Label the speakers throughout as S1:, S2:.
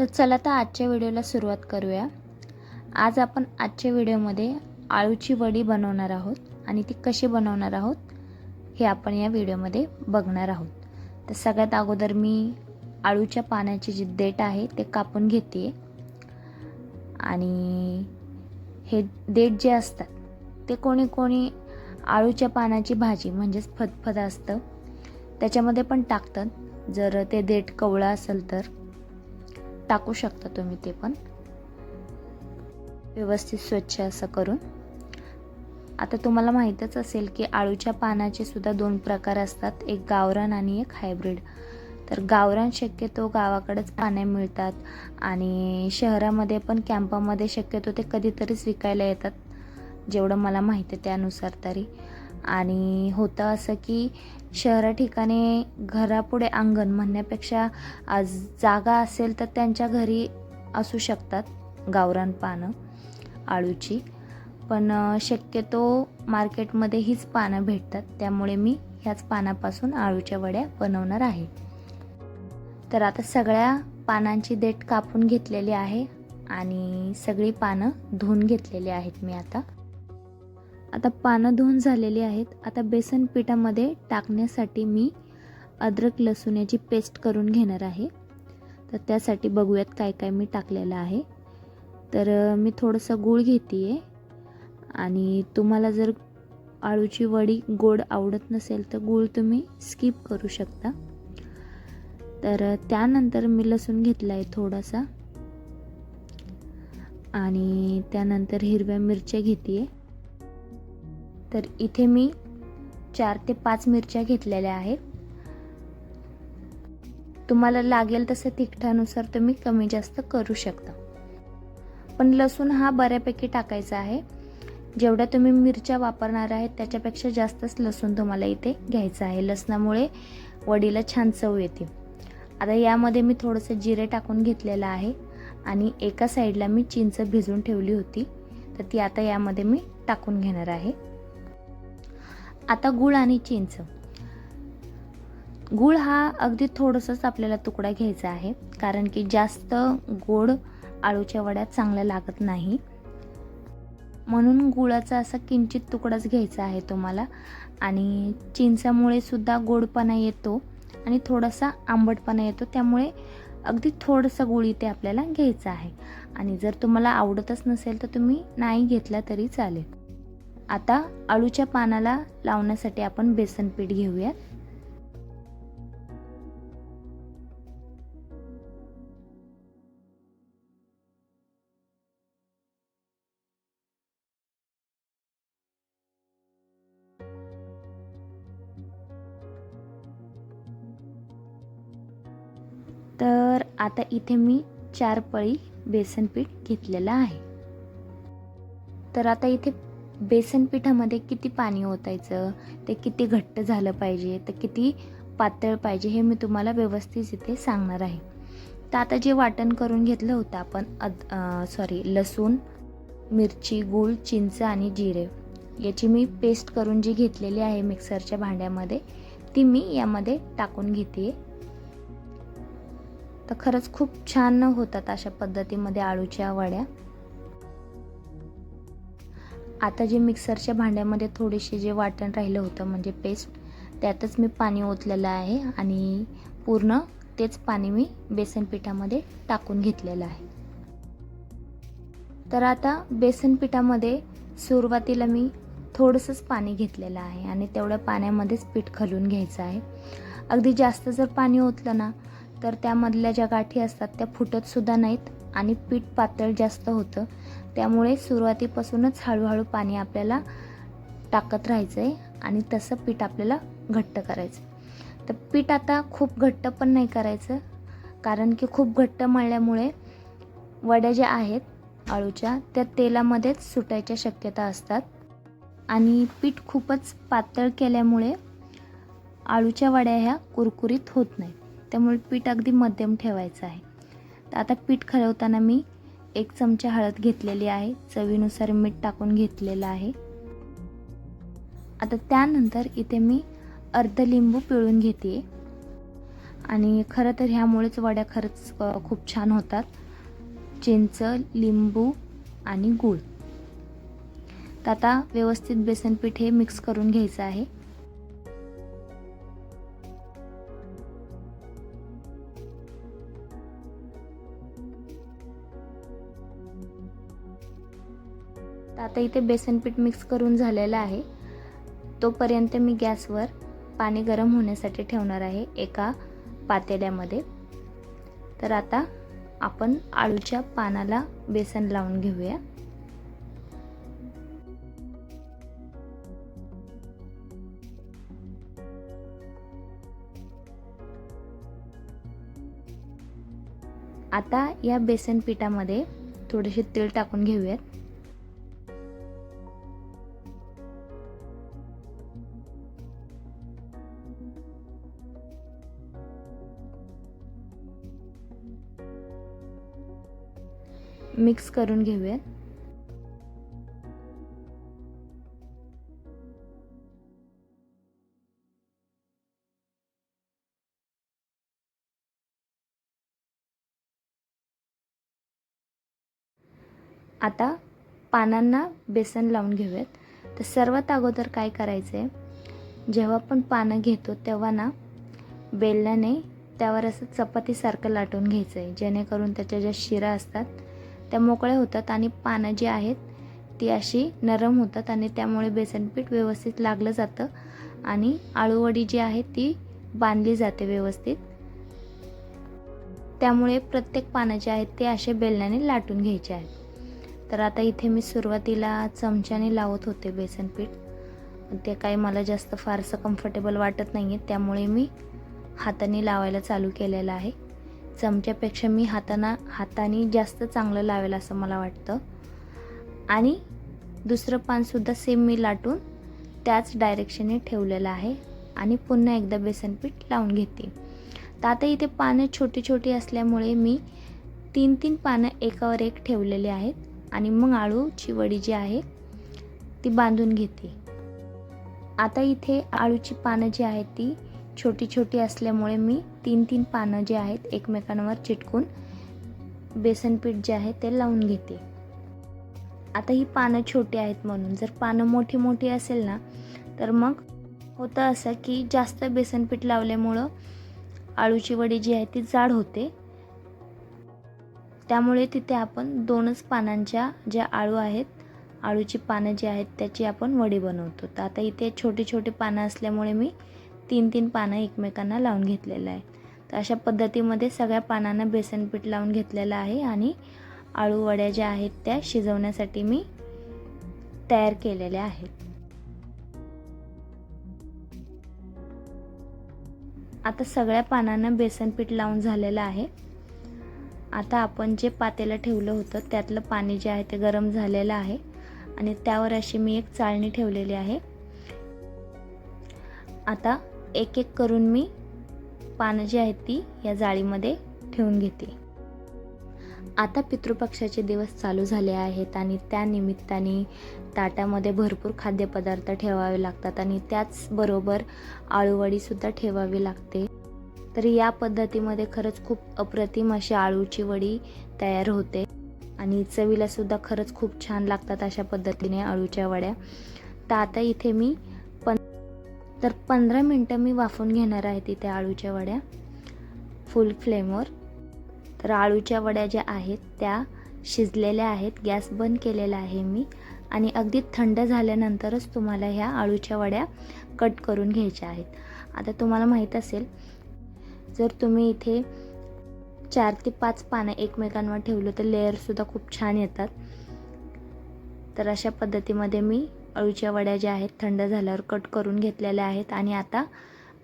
S1: तर चला तर आजच्या व्हिडिओला सुरुवात करूया. आज आपण आजच्या व्हिडिओमध्ये आळूची वडी बनवणार आहोत आणि ती कशी बनवणार आहोत हे आपण या व्हिडिओमध्ये बघणार आहोत. तर सगळ्यात अगोदर मी आळूच्या पाण्याची जी देठ आहे ते कापून घेते आणि हे देठ जे असतात ते कोणी कोणी आळूच्या पानाची भाजी म्हणजेच फतफत असतं. त्याच्यामध्ये पण टाकतात. जर ते देठ कवळं असेल तर. टाकू शकता तुम्ही ते पण. व्यवस्थित स्वच्छ असं करून. आता तुम्हाला माहीतच असेल की आळूच्या पानाचे सुद्धा दोन प्रकार असतात एक गावरान आणि एक हायब्रिड. तर गावरान शक्यतो गावाकडेच पाण्या मिळतात आणि शहरामध्ये पण कॅम्पामध्ये शक्यतो ते कधीतरीच विकायला येतात जेवढं मला माहिती आहे त्यानुसार तरी. आणि होतं असं की शहरा ठिकाणी घरापुढे अंगण म्हणण्यापेक्षा आज जागा असेल तर त्यांच्या घरी असू शकतात गावरान पानं आळूची. पण शक्यतो मार्केटमध्ये हीच पानं भेटतात. त्यामुळे मी ह्याच पानापासून आळूच्या वड्या बनवणार आहे. तर आता सगळ्या पानांची देठ कापून घेतलेली आहे आणि सगळी पानं धुवून घेतलेली आहेत मी आता. आता पानं धुवून झालेली आहेत. आता बेसन पिठामध्ये टाकण्यासाठी मी अद्रक लसूण याची पेस्ट करून घेणार आहे. तर त्यासाठी बघूयात काय काय मी टाकलेलं आहे. तर मी थोडंसं गूळ घेते आहे आणि तुम्हाला जर आळूची वडी गोड आवडत नसेल तर गूळ तुम्ही स्किप करू शकता. तर त्यानंतर मी लसूण घेतला आहे थोडासा. आणि त्यानंतर हिरव्या मिरच्या घेते आहे तर इथे मी चार ते पाच मिरच्या घेतलेल्या आहेत. तुम्हाला लागेल तसं तिखटानुसार तुम्ही कमी जास्त करू शकता. पण लसूण हा बऱ्यापैकी टाकायचा आहे. जेवढ्या तुम्ही मिरच्या वापरणार आहेत त्याच्यापेक्षा जास्तच लसूण तुम्हाला इथे घ्यायचं आहे. लसणामुळे वडीला छान चव येते. आता यामध्ये मी थोडंसं जिरे टाकून घेतलेलं आहे आणि एका साईडला मी चिंच भिजून ठेवली होती. तर ती आता यामध्ये मी टाकून घेणार आहे. आता गूळ आणि चिंच. गूळ हा अगदी थोडंसंच आपल्याला तुकडा घ्यायचा आहे कारण की जास्त गोड आळूच्या वड्यात चांगलं लागत नाही. म्हणून गुळाचा असा किंचित तुकडाच घ्यायचा आहे तुम्हाला आणि चिंचामुळे सुद्धा गोडपणा येतो आणि थोडासा आंबटपणा येतो त्यामुळे अगदी थोडंसं गुळ इथे आपल्याला घ्यायचं आहे. आणि जर तुम्हाला आवडतच नसेल तर तुम्ही नाही घेतला तरी चालेल. आता अळूच्या पानाला लावण्यासाठी आपण बेसन पीठ घेऊयात. तर आता इथे मी चार पळी बेसन पीठ घेतलेलं आहे. तर आता इथे बेसन पिठामध्ये किती पाणी ओतायचं ते किती घट्ट झालं पाहिजे तर किती पातळ पाहिजे हे मी तुम्हाला व्यवस्थित इथे सांगणार आहे. तर आता जे वाटण करून घेतलं होतं आपण अद सॉरी लसूण मिरची गूळ चिंच आणि जिरे याची मी पेस्ट करून जी घेतलेली आहे मिक्सरच्या भांड्यामध्ये ती मी यामध्ये टाकून घेते. तर खरंच खूप छान होतात अशा पद्धतीमध्ये आळूच्या वड्या. आता जे मिक्सरच्या भांड्यामध्ये थोडेसे जे वाटण राहिलं होतं म्हणजे पेस्ट त्यातच मी पाणी ओतलेलं आहे आणि पूर्ण तेच पाणी मी बेसन पिठामध्ये टाकून घेतलेलं आहे. तर आता बेसन पिठामध्ये सुरुवातीला मी थोडंसंच पाणी घेतलेलं आहे आणि तेवढ्या पाण्यामध्येच पीठ खलून घ्यायचं आहे. अगदी जास्त जर पाणी ओतलं ना तर त्यामधल्या ज्या गाठी असतात त्या फुटतसुद्धा नाहीत. आणि पीठ पातळ जास्त होतं. त्यामुळे सुरुवातीपासूनच हळूहळू पाणी आपल्याला टाकत राहायचं आहे आणि तसं पीठ आपल्याला घट्ट करायचं तर पीठ आता खूप घट्ट पण नाही करायचं कारण की खूप घट्ट मळल्यामुळे वड्या ज्या आहेत अळूच्या त्या तेलामध्येच सुटायच्या शक्यता असतात. आणि पीठ खूपच पातळ केल्यामुळे आळूच्या वड्या ह्या कुरकुरीत होत नाहीत. त्यामुळे पीठ अगदी मध्यम ठेवायचं आहे. तर आता पीठ खरवताना मी एक चमचा हळद घेतलेली आहे. चवीनुसार मीठ टाकून घेतलेलं आहे. आता त्यानंतर इथे मी अर्ध लिंबू पिळून घेते. आणि खरं तर ह्यामुळेच वड्या खरंच खूप छान होतात. चिंच लिंबू आणि गूळ. तर आता व्यवस्थित बेसन पीठ हे मिक्स करून घ्यायचं आहे. आता इथे बेसनपीठ मिक्स करून झालेलं आहे. तोपर्यंत मी गॅसवर पाणी गरम होण्यासाठी ठेवणार आहे एका पातेल्यामध्ये. तर आता आपण आळूच्या पानाला बेसन लावून घेऊया. आता या बेसन पिठामध्ये थोडेसे तेल टाकून घेऊयात. मिक्स करून घेऊयात. आता पानांना बेसन लावून घेऊयात. तर सर्वात अगोदर काय करायचं आहे जेव्हा आपण पानं घेतो तेव्हा ना बेलण्याने त्यावर असं चपातीसारखं लाटून घ्यायचं आहे जेणेकरून त्याच्या ज्या शिरा असतात त्या मोकळ्या होतात आणि पानं जी आहेत ती अशी नरम होतात आणि त्यामुळे बेसनपीठ व्यवस्थित लागलं जातं आणि आळूवडी जी आहे ती बांधली जाते व्यवस्थित. त्यामुळे प्रत्येक पानं जे आहेत ते असे बेलण्याने लाटून घ्यायचे आहेत. तर आता इथे मी सुरुवातीला चमच्याने लावत होते बेसनपीठ ते काही मला जास्त फारसं कम्फर्टेबल वाटत नाही आहे त्यामुळे मी हाताने लावायला चालू केलेलं आहे. चमच्यापेक्षा मी हाताना हाताने जास्त चांगलं लावेल असं मला वाटतं. आणि दुसरं पानसुद्धा सेम मी लाटून त्याच डायरेक्शने ठेवलेलं आहे. आणि पुन्हा एकदा बेसन पीठ लावून घेते. तर आता इथे पानं छोटी छोटी असल्यामुळे मी तीन तीन पानं एकावर एक ठेवलेले आहेत. आणि मग आळूची वडी जी आहे ती बांधून घेते. आता इथे आळूची पानं जी आहेत ती छोटी छोटी असल्यामुळे मी तीन तीन पानं जे आहेत एकमेकांवर चिटकून बेसन पीठ जे आहे ते लावून घेते. आता ही पानं छोटी आहेत म्हणून. जर पानं मोठी मोठी असेल ना तर मग होतं असं की जास्त बेसन पीठ लावल्यामुळं आळूची वडी जी आहे ती जाड होते. त्यामुळे तिथे आपण दोनच पानांच्या ज्या आळू आहेत आळूची पानं जी आहेत त्याची आपण वडी बनवतो. तर आता इथे छोटी छोटी पानं असल्यामुळे मी तीन तीन पानं एकमेकांना लावून घेतलेलं आहे. तर अशा पद्धतीमध्ये सगळ्या पानांना बेसन पीठ लावून घेतलेलं आहे आणि आळू वड्या ज्या आहेत त्या शिजवण्यासाठी मी तयार केलेल्या आहेत. आता सगळ्या पानांना बेसन पीठ लावून झालेलं आहे. आता आपण जे पातेलं ठेवलं होतं त्यातलं पाणी जे आहे ते गरम झालेलं आहे आणि त्यावर अशी मी एक चाळणी ठेवलेली आहे. आता एक एक करून मी पानं जी आहेत ती या जाळीमध्ये ठेवून घेते. आता पितृपक्षाचे दिवस चालू झाले आहेत आणि त्यानिमित्ताने ताटामध्ये भरपूर खाद्यपदार्थ ठेवावे लागतात आणि त्याचबरोबर आळूवडीसुद्धा ठेवावी लागते. तर या पद्धतीमध्ये खरंच खूप अप्रतिम अशी आळूची वडी तयार होते आणि चवीलासुद्धा खरंच खूप छान लागतात अशा पद्धतीने आळूच्या वड्या. तर आता इथे मी तर पंधरा मिनटं मी वाफून घेणार आहे तिथे आळूच्या वड्या फुल फ्लेमवर तर आळूच्या वड्या ज्या आहेत त्या शिजलेल्या आहेत गॅस बंद केलेला आहे मी. आणि अगदी थंड झाल्यानंतरच तुम्हाला ह्या आळूच्या वड्या कट करून घ्यायच्या आहेत. आता तुम्हाला माहीत असेल जर तुम्ही इथे चार ते पाच पानं एकमेकांवर ठेवलं तर लेअरसुद्धा खूप छान येतात. तर अशा पद्धतीमध्ये मी अळूच्या वड्या ज्या आहेत थंड झाल्यावर कट करून घेतलेल्या आहेत आणि आता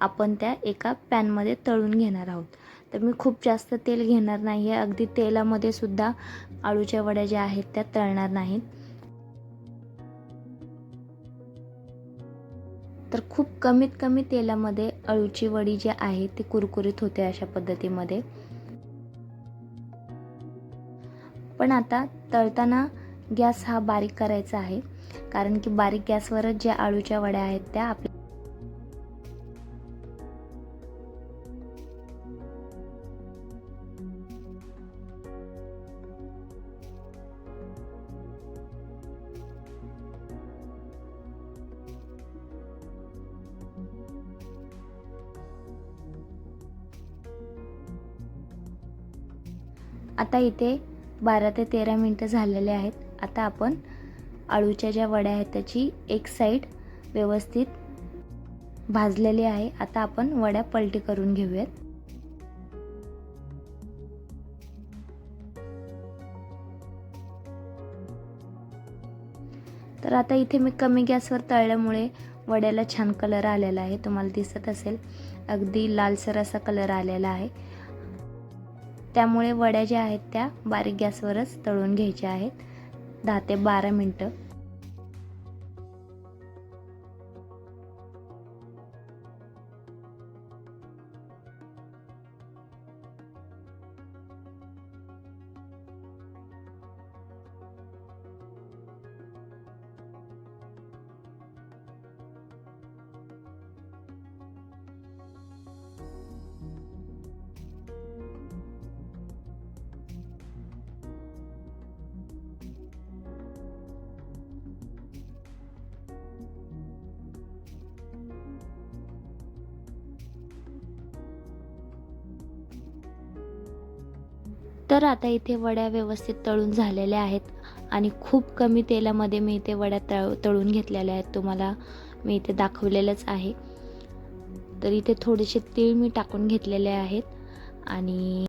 S1: आपण त्या एका पॅनमध्ये तळून घेणार आहोत. तर मी खूप जास्त तेल घेणार नाही आहे अगदी तेलामध्ये सुद्धा आळूच्या वड्या ज्या आहेत त्या तळणार नाहीत. तर खूप कमीत कमी तेलामध्ये अळूची वडी जी आहे ती कुरकुरीत होते अशा पद्धतीमध्ये. पण आता तळताना गॅस हा बारीक करायचा आहे. कारण की बारीक गॅसवरच ज्या आळूच्या वड्या आहेत त्या आपल्या आता इथे बारा ते तेरा मिनटं झालेले आहेत. आता आपण आळूच्या ज्या वड्या आहेत त्याची एक साईड व्यवस्थित भाजलेली आहे. आता आपण वड्या पलटी करून घेऊयात. तर आता इथे मी कमी गॅसवर तळल्यामुळे वड्याला छान कलर आलेला आहे. तुम्हाला दिसत असेल अगदी लालसर असा कलर आलेला आहे. त्यामुळे वड्या ज्या आहेत त्या बारीक गॅसवरच तळून घ्यायच्या आहेत. दहा ते बारा मिनटं. तर आता इथे वड्या व्यवस्थित तळून झालेल्या आहेत आणि खूप कमी तेलामध्ये मी इथे वड्या तळ तळून घेतलेल्या आहेत. तुम्हाला मी इथे दाखवलेलंच आहे. तर इथे थोडेसे तीळ मी टाकून घेतलेले आहेत आणि